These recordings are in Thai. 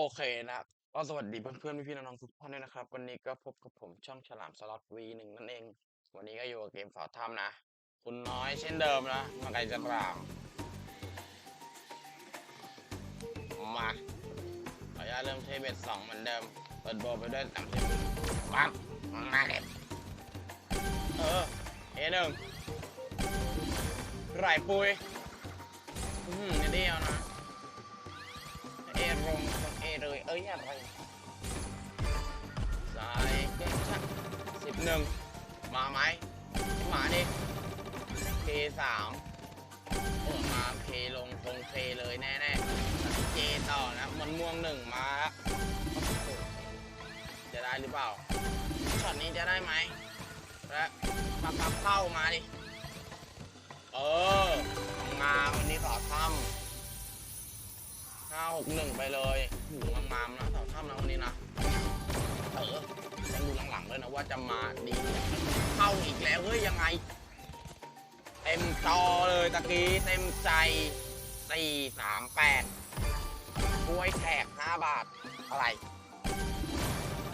โอเคนะก็สวัสดีเพื่อนๆพี่ๆน้องๆทุกท่านด้วยนะครับ วันนี้ก็พบกับผมช่องฉลามสล็อต V1 นั่นเอง วันนี้ก็อยู่กับเกมฝาถ้ำนะ คุณน้อยเช่นเดิมนะ มาไกลจะกล่าวมาขออนุญาตเริ่มเทเบตสองเหมือนเดิม เปิดโบไปด้วยสามสิบปั๊บมาเก็บเออเอหนึ่งไหลปุยอืมนี่เดียวนะ ยอะไรสายเก่งชักสิบหนึ่งมาไหมมาดิเคสามโอ้มาเคลงคงเคเลยแน่ๆเจต่อนะมันม่วงหนึ่งมาจะได้หรือเปล่าช็อตนี้จะได้ไหมและปักปักเข้ามาดิเอองาวันนี้ขอทำ ห้าหกหนึ่งไปเลยหูงามๆนะสาวถ้ำนะวันนี้นะเออต้องดูหลังๆด้วยนะว่าจะมาดีเข้าอีกแล้วเฮ้ยยังไง เต็มจอเลยตะกี้เต็มใจสี่สามแปดกล้วยแขกห้าบาทอะไร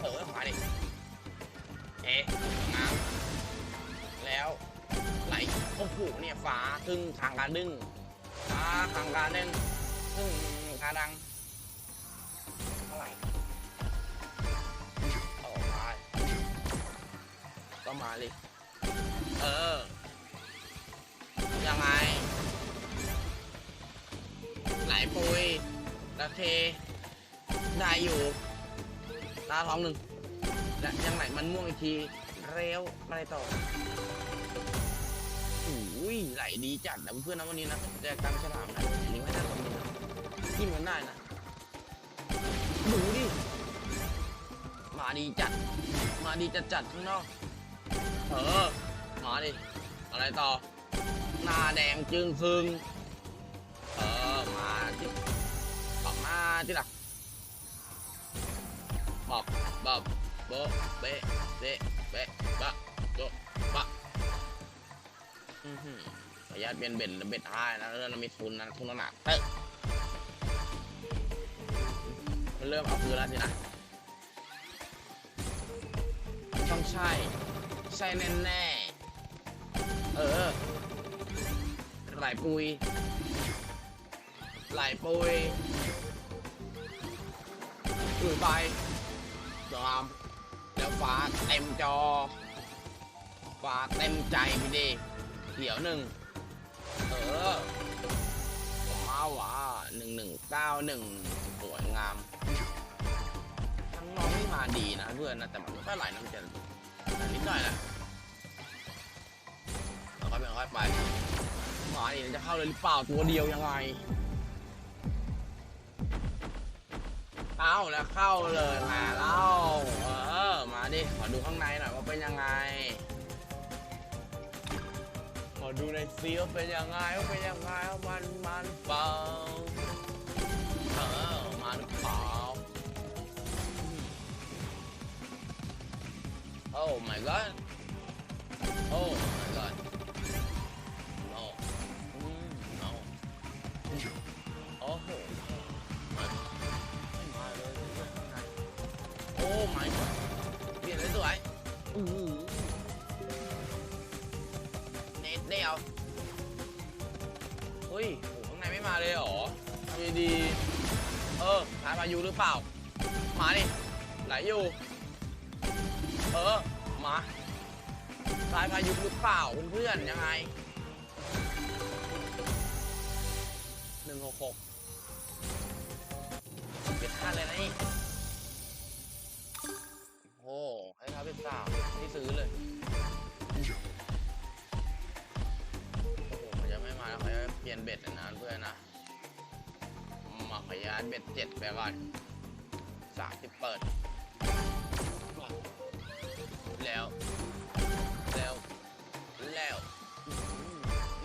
เออมาดิเอ๊ะงามแล้วไหลโอ้โหเนี่ยฟ้าครึ่งทางการดึงฟ้าทางการดึงซึ่งาดังเท่าไหร่โอ้มาก็มาเลย เออ ยังไง ไหลปุยตะเคได้อยู่ ตาท้องหนึ่งและยังไหลมันม่วงอีกที เร็วอะไรต่อโอ้ยไหลดีจัดนะเพื่อนนะวันนี้นะแจกตังฉลามนะลิงก์ไว้ด้านตรง นี้นะกินมันได้นะดูดิมาดีจัด มาดีจัดจัดข้างนอกเออมาดิอะไรต่อ หน้าแดงจึงซึงเออมาที่ปอกมาที่หลักบอกบอกโบะเบะเบะเบะบะโบะบะอือหือขออนุญาตเปลี่ยนเบ็ดเบ็ดห้ายนะแล้วเรามีทุนนะทุนหนักเฮ้ย มันเริ่มเอาคืนแล้วสินะต้องใช่ ใช่แน่แน่เออไหลปุยไหลปุยอุยไปจอมแล้วฟ้าเต็มจอ ฟ้าเต็มใจพี่ดิเขียวหนึ่งเออว้าวว่ะหนึ่งหนึ่งเก้าหนึ่งสวยงาม เพื่อนนะแต่มันไม่ค่อยไหลน้ำเจนแต่นิดหน่อยนะแล้วค่อยไปค่อยไปหมานี่จะเข้าเลยหรือเปล่าตัวเดียวยังไงเข้าแล้วเข้าเลยมาเล่าเออมาดิขอดูข้างในหน่อยว่าเป็นยังไงขอดูในซีว่าเป็นยังไงว่าเป็นยังไงว่ามันมันเปล่าเออ Oh my god Oh my god No อืม No โอ้โหมันไม่มาเลยเพื่อนข้างใน Oh my god เปลี่ยนเลยสวยอู้หูเน็ตเดียวเฮ้ยโหข้างในไม่มาเลยเหรอทำดีๆเออสายพายุหรือเปล่า มาดิ ไหลอยู่ เออ มาสายพายุหรือเปล่าเพื่อนๆยังไงหนึ่งหกหกเป็นค่าเลยนะนี่โอ้ให้ท้าเป็นสาวนี่ซื้อเลยโอ้โหมันจะไม่มาแล้วเขาจะเปลี่ยนเบ็ดนะเพื่อนนะมาขยานเบ็ดเจ็ดไปก่อนสามสิบเปิด แล้ว แล้ว แล้ว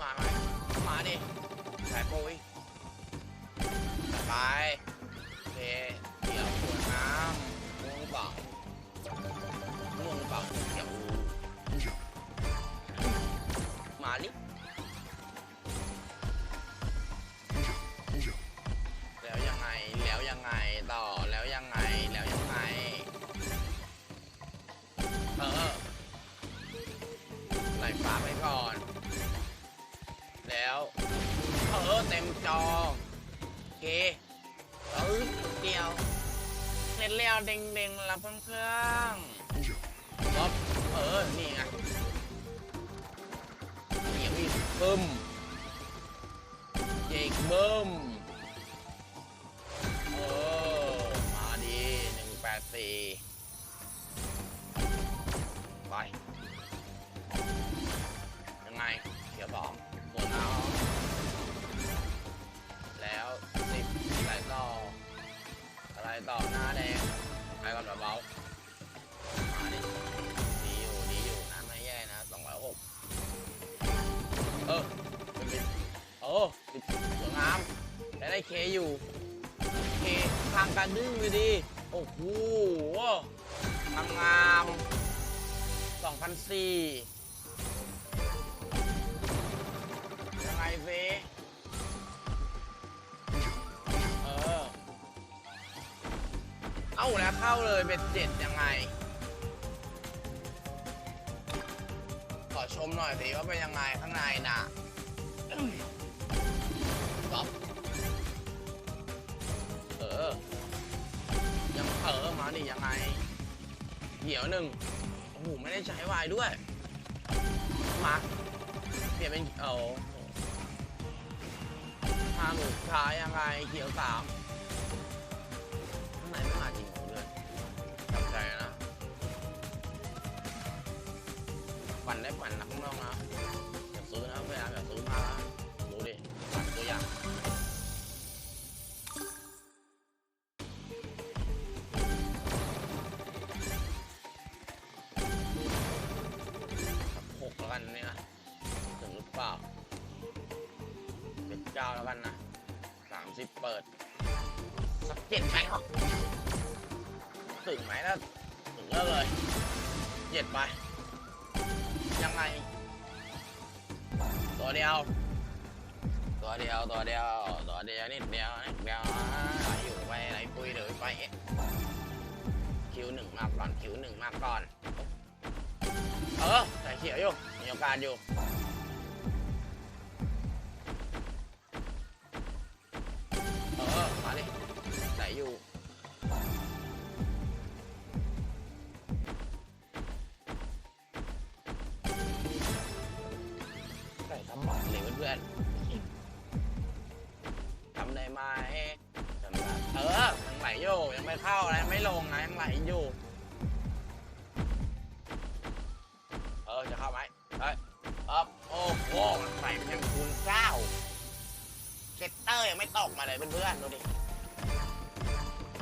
มาไหมมาดิสายโปยไปเคเดี๋ยวขวดน้ำม่วงเปล่าม่วงเปล่าเขียวมาดิแล้วยังไง แล้วยังไงต่อ แล้วต็ม จอ โอเคเออเดียวเสร็จแล้วเด้งๆละเพื่อนเพื่อนๆบ๊อบเออ นี่ไงเหนียวอีกบึ้ม ดึงเลยดิโอ้โหทางงามสองพันสี่ยังไงเฟเออ เอ้าแล้วเข้าเลยเป็นเจ็ดยังไง ขอชมหน่อยสิว่าเป็นยังไงข้างในน่ะ เออมาดิยังไงเดี๋ยวหนึ่งโอ้โหไม่ได้ใช้วายด้วย มาเปลี่ยนเป็นเอาทางสุดท้ายยังไงเขียวสามข้างในไม่มาจริงเหรอเพื่อนจำใจนะปั่นได้ปั่นนะข้างนอกนะ ก้าแล้วกันนะสามสิบเปิด สักเจ็ดไหมหรอถึงไหมแล้วถึงเลิกเลยเจ็ดไป ยังไง ตัวเดียว ตัวเดียว ตัวเดียว ตัวเดียวนิดเดียวนิดเดียวไหลอยู่ไปไหลปุยเดี๋ยไปเอ๊ะคิวหนึ่งมาก่อนคิวหนึ่งมาก่อน เออใส่เขียวอยู่มีโอกาสอยู่ เข้านะไรไม่ลงนะยังไหลอยู่ เออจะเข้าไหมเฮ้ยอัพโอ้โหมันใส่เป็นยังคูณเก้าเซตเตอร์ยังไม่ตกมาเลยเพื่อนๆดูดิ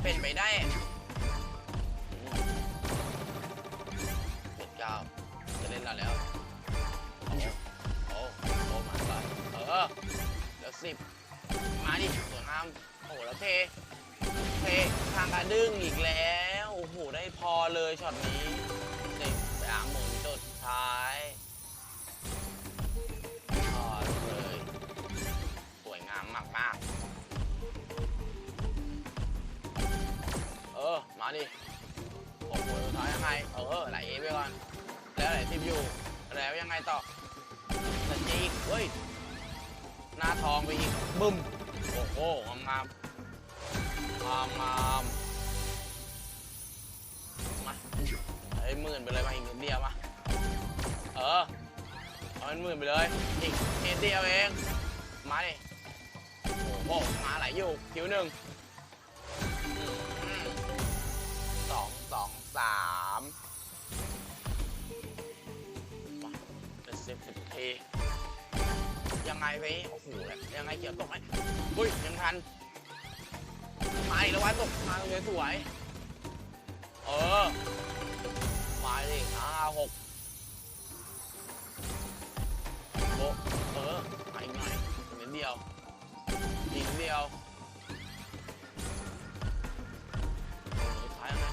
เป็นไปได้เจ็ดเก้าจะเล่นเราแล้ว โอ้โอ้โอ้มาก่อนเออแล้วสิบมาดิสวยงามโอ้โหแล้วเท เททางกระดึงอีกแล้ว โอ้โห ได้พอเลยช็อตนี้สิบสามหมุนสุดท้ายพอเลย สวยงามมากมาก ๆ เออ มาดิโอ้โหท้ายยังไง เออไหลเอไปก่อน แล้วไหลทิปอยู่ แล้วยังไงต่อแต่จีอีกเฮ้ย หน้าทองไปอีกบึ้ม โอ้โหงามงามงามามมาไอ้หมื่นไปเลยมาอีกนิดเดียวมาเออเอาเป็นหมื่นไปเลยอีกนิดเดียวเองมาดิโอ้โหมาไหลอยู่คิวหนึ่งสองสองสามมาเป็นสิบสิบทียังไงไปโอ้โหแบบยังไงเกี่ยวตกไหมอุ้ยยังทัน มาอีกแล้ววะตกมาสวยๆเออมาดิห้าหกโบเออมาอีกหน่อยอีกนิดเดียวอีกนิดเดียวขายยังไง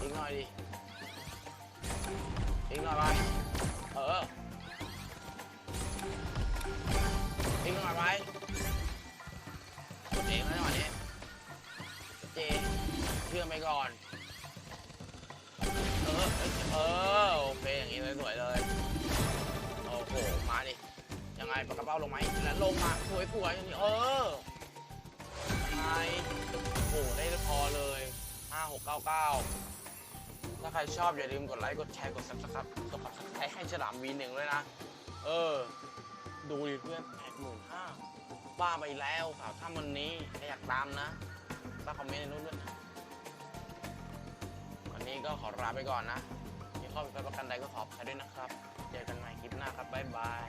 อีกหน่อยดิอีกหน่อยไปเอออีกหน่อยไป ไปก่อน เออ เออ โอเค อย่างนี้สวยๆเลย โอ้โห มาดิ ยังไงปากกระเป้าลงไหมแล้วลงมา สวยสวยๆเออยังไงโอ้โห ได้พอเลยห้าหกเก้าเก้าถ้าใครชอบอย่าลืมกดไลค์ กดแชร์ กด subscribe กด subscribe ให้ฉลามวีหนึ่งด้วยนะ เออ ดูดิเพื่อนแปดหมื่นห้าบ้าไปแล้วข่าวถ้าวันนี้ใครอยากตามนะก็คอมเมนต์ในนู้นด้วย นะวันนี้ก็ขอลาไปก่อนนะมีข้อผิดพลาดประกันใดก็ขออภัยด้วยนะครับ เจอกันใหม่คลิปหน้าครับบ๊ายบาย